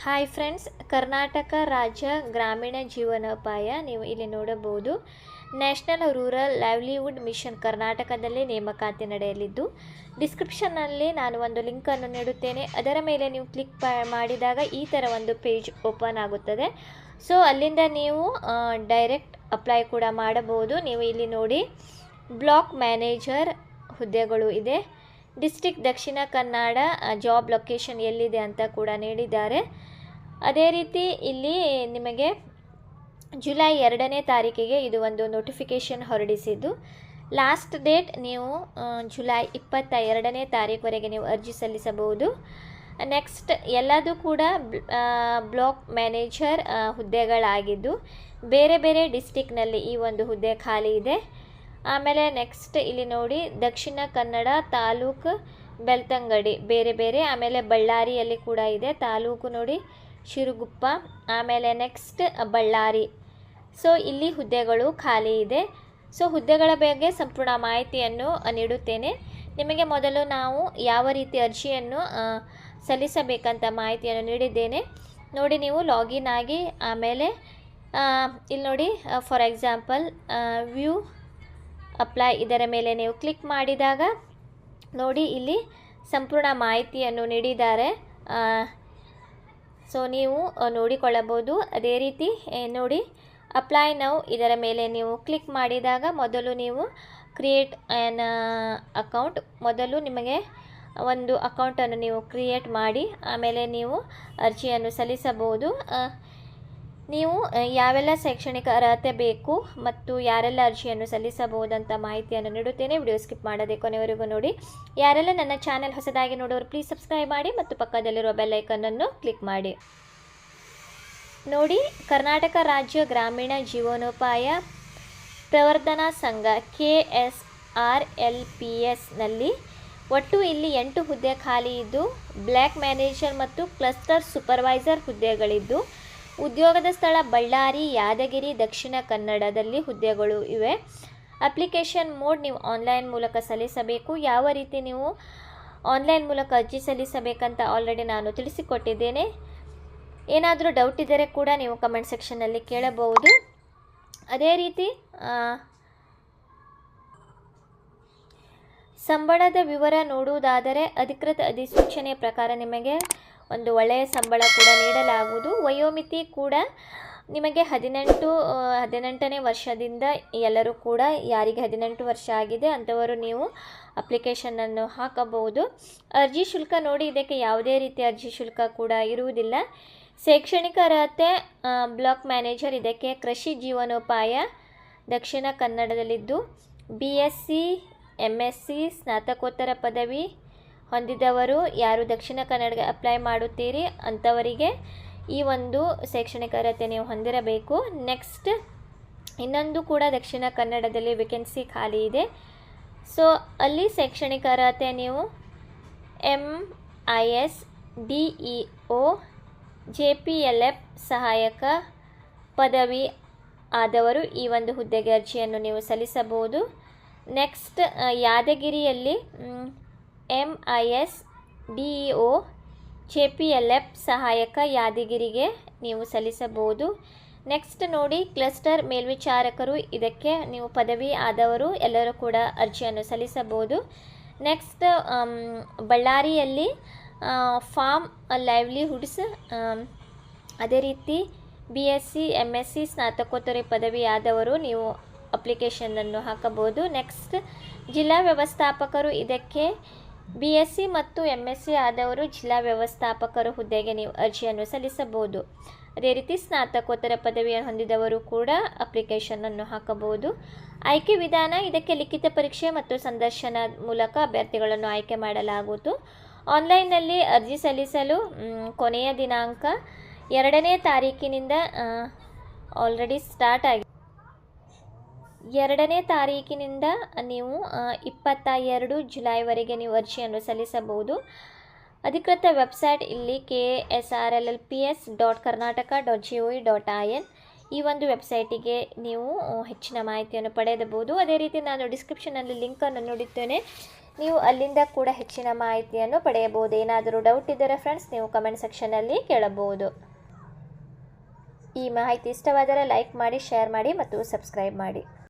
Hi friends Karnataka ರಾಜ್ಯ ಗ್ರಾಮೀಣ ಜೀವನೋಪಾಯ ನೀವು ಇಲ್ಲಿ ನೋಡಬಹುದು. ನ್ಯಾಷನಲ್ ರೂರಲ್ ಲೈವ್ಲಿಹುಡ್ ಮಿಷನ್ ಕರ್ನಾಟಕದಲ್ಲಿ ನೇಮಕಾತಿ ನಡೆಯಲಿದ್ದು ಡಿಸ್ಕ್ರಿಪ್ಷನ್ನಲ್ಲಿ ನಾನು ಒಂದು ಲಿಂಕನ್ನು ನೀಡುತ್ತೇನೆ. ಅದರ ಮೇಲೆ ನೀವು ಕ್ಲಿಕ್ ಮಾಡಿದಾಗ ಈ ಥರ ಒಂದು ಪೇಜ್ ಓಪನ್ ಆಗುತ್ತದೆ. ಸೊ ಅಲ್ಲಿಂದ ನೀವು ಡೈರೆಕ್ಟ್ ಅಪ್ಲೈ ಕೂಡ ಮಾಡಬಹುದು. ನೀವು ಇಲ್ಲಿ ನೋಡಿ ಬ್ಲಾಕ್ ಮ್ಯಾನೇಜರ್ ಹುದ್ದೆಗಳು ಇದೆ. District Dakshina Kannada job location ಎಲ್ಲಿದೆ ಅಂತ ಕೂಡ ನೀಡಿದ್ದಾರೆ. ಅದೇ ರೀತಿ ಇಲ್ಲಿ ನಿಮಗೆ ಜುಲೈ ಎರಡನೇ ತಾರೀಕಿಗೆ ಇದು ಒಂದು ನೋಟಿಫಿಕೇಷನ್ ಹೊರಡಿಸಿದ್ದು. ಲಾಸ್ಟ್ ಡೇಟ್ ನೀವು ಜುಲೈ ಇಪ್ಪತ್ತ ಎರಡನೇ ತಾರೀಕುವರೆಗೆ ನೀವು ಅರ್ಜಿ ಸಲ್ಲಿಸಬಹುದು. ನೆಕ್ಸ್ಟ್ ಎಲ್ಲದೂ ಕೂಡ ಬ್ಲಾಕ್ ಮ್ಯಾನೇಜರ್ ಹುದ್ದೆಗಳಾಗಿದ್ದು, ಬೇರೆ ಬೇರೆ ಡಿಸ್ಟಿಕ್ನಲ್ಲಿ ಈ ಒಂದು ಹುದ್ದೆ ಖಾಲಿ ಇದೆ. ಆಮೇಲೆ ನೆಕ್ಸ್ಟ್ ಇಲ್ಲಿ ನೋಡಿ ದಕ್ಷಿಣ ಕನ್ನಡ ತಾಲೂಕು ಬೆಳ್ತಂಗಡಿ. ಬೇರೆ ಬೇರೆ, ಆಮೇಲೆ ಬಳ್ಳಾರಿಯಲ್ಲಿ ಕೂಡ ಇದೆ. ತಾಲೂಕು ನೋಡಿ ಶಿರುಗುಪ್ಪ, ಆಮೇಲೆ ನೆಕ್ಸ್ಟ್ ಬಳ್ಳಾರಿ. ಸೊ ಇಲ್ಲಿ ಹುದ್ದೆಗಳು ಖಾಲಿ ಇದೆ. ಸೊ ಹುದ್ದೆಗಳ ಬಗ್ಗೆ ಸಂಪೂರ್ಣ ಮಾಹಿತಿಯನ್ನು ನೀಡುತ್ತೇನೆ. ನಿಮಗೆ ಮೊದಲು ನಾವು ಯಾವ ರೀತಿ ಅರ್ಜಿಯನ್ನು ಸಲ್ಲಿಸಬೇಕಂತ ಮಾಹಿತಿಯನ್ನು ನೀಡಿದ್ದೇನೆ. ನೋಡಿ ನೀವು ಲಾಗಿನ್ ಆಗಿ, ಆಮೇಲೆ ಇಲ್ಲಿ ನೋಡಿ ಫಾರ್ ಎಕ್ಸಾಂಪಲ್ ವ್ಯೂ ಅಪ್ಲೈ ಇದರ ಮೇಲೆ ನೀವು ಕ್ಲಿಕ್ ಮಾಡಿದಾಗ ನೋಡಿ ಇಲ್ಲಿ ಸಂಪೂರ್ಣ ಮಾಹಿತಿಯನ್ನು ನೀಡಿದ್ದಾರೆ. ಸೊ ನೀವು ನೋಡಿಕೊಳ್ಳಬಹುದು. ಅದೇ ರೀತಿ ನೋಡಿ ಅಪ್ಲೈ ನಾವು ಇದರ ಮೇಲೆ ನೀವು ಕ್ಲಿಕ್ ಮಾಡಿದಾಗ ಮೊದಲು ನೀವು ಕ್ರಿಯೇಟ್ ಆ್ಯನ್ ಅಕೌಂಟ್ ಮೊದಲು ನಿಮಗೆ ಒಂದು ಅಕೌಂಟನ್ನು ನೀವು ಕ್ರಿಯೇಟ್ ಮಾಡಿ, ಆಮೇಲೆ ನೀವು ಅರ್ಜಿಯನ್ನು ಸಲ್ಲಿಸಬಹುದು. ನೀವು ಯಾವೆಲ್ಲ ಶೈಕ್ಷಣಿಕ ಅರ್ಹತೆ ಬೇಕು ಮತ್ತು ಯಾರೆಲ್ಲ ಅರ್ಜಿಯನ್ನು ಸಲ್ಲಿಸಬಹುದಂತ ಮಾಹಿತಿಯನ್ನು ನೀಡುತ್ತೇನೆ. ವಿಡಿಯೋ ಸ್ಕಿಪ್ ಮಾಡದೆ ಕೊನೆವರೆಗೂ ನೋಡಿ. ಯಾರೆಲ್ಲ ನನ್ನ ಚಾನೆಲ್ ಹೊಸದಾಗಿ ನೋಡೋರು ಪ್ಲೀಸ್ ಸಬ್ಸ್ಕ್ರೈಬ್ ಮಾಡಿ ಮತ್ತು ಪಕ್ಕದಲ್ಲಿರುವ ಬೆಲ್ಲೈಕನ್ನನ್ನು ಕ್ಲಿಕ್ ಮಾಡಿ. ನೋಡಿ, ಕರ್ನಾಟಕ ರಾಜ್ಯ ಗ್ರಾಮೀಣ ಜೀವನೋಪಾಯ ಪ್ರವರ್ಧನಾ ಸಂಘ K S R L P ಎಸ್ನಲ್ಲಿ ಒಟ್ಟು ಇಲ್ಲಿ ಎಂಟು ಹುದ್ದೆ ಖಾಲಿ ಇದ್ದು ಬ್ಲ್ಯಾಕ್ ಮ್ಯಾನೇಜರ್ ಮತ್ತು ಕ್ಲಸ್ಟರ್ ಸೂಪರ್ವೈಸರ್ ಹುದ್ದೆಗಳಿದ್ದು ಉದ್ಯೋಗದ ಸ್ಥಳ ಬಳ್ಳಾರಿ, ಯಾದಗಿರಿ, ದಕ್ಷಿಣ ಕನ್ನಡದಲ್ಲಿ ಹುದ್ದೆಗಳು ಇವೆ. ಅಪ್ಲಿಕೇಶನ್ ಮೋಡ್ ನೀವು ಆನ್ಲೈನ್ ಮೂಲಕ ಸಲ್ಲಿಸಬೇಕು. ಯಾವ ರೀತಿ ನೀವು ಆನ್ಲೈನ್ ಮೂಲಕ ಅರ್ಜಿ ಸಲ್ಲಿಸಬೇಕಂತ ಆಲ್ರೆಡಿ ನಾನು ತಿಳಿಸಿಕೊಟ್ಟಿದ್ದೇನೆ. ಏನಾದರೂ ಡೌಟ್ ಇದ್ದರೆ ಕೂಡ ನೀವು ಕಮೆಂಟ್ ಸೆಕ್ಷನ್ನಲ್ಲಿ ಕೇಳಬಹುದು. ಅದೇ ರೀತಿ ಸಂಬಳದ ವಿವರ ನೋಡುವುದಾದರೆ ಅಧಿಕೃತ ಅಧಿಸೂಚನೆ ಪ್ರಕಾರ ನಿಮಗೆ ಒಂದು ಒಳ್ಳೆಯ ಸಂಬಳ ಕೂಡ ನೀಡಲಾಗುವುದು. ವಯೋಮಿತಿ ಕೂಡ ನಿಮಗೆ ಹದಿನೆಂಟು ಹದಿನೆಂಟನೇ ವರ್ಷದಿಂದ ಎಲ್ಲರೂ ಕೂಡ ಯಾರಿಗೆ ಹದಿನೆಂಟು ವರ್ಷ ಆಗಿದೆ ಅಂಥವರು ನೀವು ಅಪ್ಲಿಕೇಶನನ್ನು ಹಾಕಬಹುದು. ಅರ್ಜಿ ಶುಲ್ಕ ನೋಡಿ ಇದಕ್ಕೆ ಯಾವುದೇ ರೀತಿಯ ಅರ್ಜಿ ಶುಲ್ಕ ಕೂಡ ಇರುವುದಿಲ್ಲ. ಶೈಕ್ಷಣಿಕ ಅರ್ಹತೆ ಬ್ಲಾಕ್ ಮ್ಯಾನೇಜರ್ ಇದಕ್ಕೆ ಕೃಷಿ ಜೀವನೋಪಾಯ ದಕ್ಷಿಣ ಕನ್ನಡದಲ್ಲಿದ್ದು, B S C M S C ಸ್ನಾತಕೋತ್ತರ ಪದವಿ ಹೊಂದಿದವರು ಯಾರು ದಕ್ಷಿಣ ಕನ್ನಡಕ್ಕೆ ಅಪ್ಲೈ ಮಾಡುತ್ತೀರಿ ಅಂಥವರಿಗೆ ಈ ಒಂದು ಶೈಕ್ಷಣಿಕ ಅರ್ಹತೆ ನೀವು ಹೊಂದಿರಬೇಕು. ನೆಕ್ಸ್ಟ್, ಇನ್ನೊಂದು ಕೂಡ ದಕ್ಷಿಣ ಕನ್ನಡದಲ್ಲಿ ವೇಕೆನ್ಸಿ ಖಾಲಿ ಇದೆ. ಸೊ ಅಲ್ಲಿ ಶೈಕ್ಷಣಿಕ ಅರ್ಹತೆ ನೀವು M I S D E O J P L F ಸಹಾಯಕ ಪದವಿ ಆದವರು ಈ ಒಂದು ಹುದ್ದೆಗೆ ಅರ್ಜಿಯನ್ನು ನೀವು ಸಲ್ಲಿಸಬಹುದು. ನೆಕ್ಸ್ಟ್ ಯಾದಗಿರಿಯಲ್ಲಿ M I S D E O J P L F ಸಹಾಯಕ ಯಾದಗಿರಿಗೆ ನೀವು ಸಲ್ಲಿಸಬಹುದು. ನೆಕ್ಸ್ಟ್ ನೋಡಿ ಕ್ಲಸ್ಟರ್ ಮೇಲ್ವಿಚಾರಕರು, ಇದಕ್ಕೆ ನೀವು ಪದವಿ ಆದವರು, ಎಲ್ಲರೂ ಕೂಡ ಅರ್ಜಿಯನ್ನು ಸಲ್ಲಿಸಬಹುದು. ನೆಕ್ಸ್ಟ್ ಬಳ್ಳಾರಿಯಲ್ಲಿ ಫಾರ್ಮ್ ಲೈವ್ಲಿಹುಡ್ಸ್ ಅದೇ ರೀತಿ B S C M S C ಸ್ನಾತಕೋತ್ತರ ಪದವಿ ಆದವರು ನೀವು ಅಪ್ಲಿಕೇಶನನ್ನು ಹಾಕಬಹುದು. ನೆಕ್ಸ್ಟ್ ಜಿಲ್ಲಾ ವ್ಯವಸ್ಥಾಪಕರು ಇದಕ್ಕೆ ಬಿ ಎಸ್ ಸಿ ಮತ್ತು ಎಂ ಎಸ್ ಸಿ ಆದವರು ಜಿಲ್ಲಾ ವ್ಯವಸ್ಥಾಪಕರು ಹುದ್ದೆಗೆ ನೀವು ಅರ್ಜಿಯನ್ನು ಸಲ್ಲಿಸಬಹುದು. ಅದೇ ರೀತಿ ಸ್ನಾತಕೋತ್ತರ ಪದವಿಯನ್ನು ಹೊಂದಿದವರು ಕೂಡ ಅಪ್ಲಿಕೇಶನನ್ನು ಹಾಕಬಹುದು. ಆಯ್ಕೆ ವಿಧಾನ, ಇದಕ್ಕೆ ಲಿಖಿತ ಪರೀಕ್ಷೆ ಮತ್ತು ಸಂದರ್ಶನ ಮೂಲಕ ಅಭ್ಯರ್ಥಿಗಳನ್ನು ಆಯ್ಕೆ ಮಾಡಲಾಗುವುದು. ಆನ್ಲೈನ್ನಲ್ಲಿ ಅರ್ಜಿ ಸಲ್ಲಿಸಲು ಕೊನೆಯ ದಿನಾಂಕ ಎರಡನೇ ತಾರೀಕಿನಿಂದ ಆಲ್ರೆಡಿ ಸ್ಟಾರ್ಟ್ ಆಗಿದೆ. ಎರಡನೇ ತಾರೀಕಿನಿಂದ ನೀವು ಇಪ್ಪತ್ತ ಎರಡು ಜುಲೈವರೆಗೆ ನೀವು ಅರ್ಜಿಯನ್ನು ಸಲ್ಲಿಸಬಹುದು. ಅಧಿಕೃತ ವೆಬ್ಸೈಟ್ ಇಲ್ಲಿ K S R L L P S dot Karnataka dot G O E dot I N. ಈ ಒಂದು ವೆಬ್ಸೈಟಿಗೆ ನೀವು ಹೆಚ್ಚಿನ ಮಾಹಿತಿಯನ್ನು ಪಡೆಯಬಹುದು. ಅದೇ ರೀತಿ ನಾನು ಡಿಸ್ಕ್ರಿಪ್ಷನಲ್ಲಿ ಲಿಂಕನ್ನು ನೋಡುತ್ತೇನೆ ನೀವು ಅಲ್ಲಿಂದ ಕೂಡ ಹೆಚ್ಚಿನ ಮಾಹಿತಿಯನ್ನು ಪಡೆಯಬಹುದು. ಏನಾದರೂ ಡೌಟ್ ಇದ್ದರೆ ಫ್ರೆಂಡ್ಸ್, ನೀವು ಕಮೆಂಟ್ ಸೆಕ್ಷನಲ್ಲಿ ಕೇಳಬಹುದು. ಈ ಮಾಹಿತಿ ಇಷ್ಟವಾದರೆ ಲೈಕ್ ಮಾಡಿ, ಶೇರ್ ಮಾಡಿ ಮತ್ತು ಸಬ್ಸ್ಕ್ರೈಬ್ ಮಾಡಿ.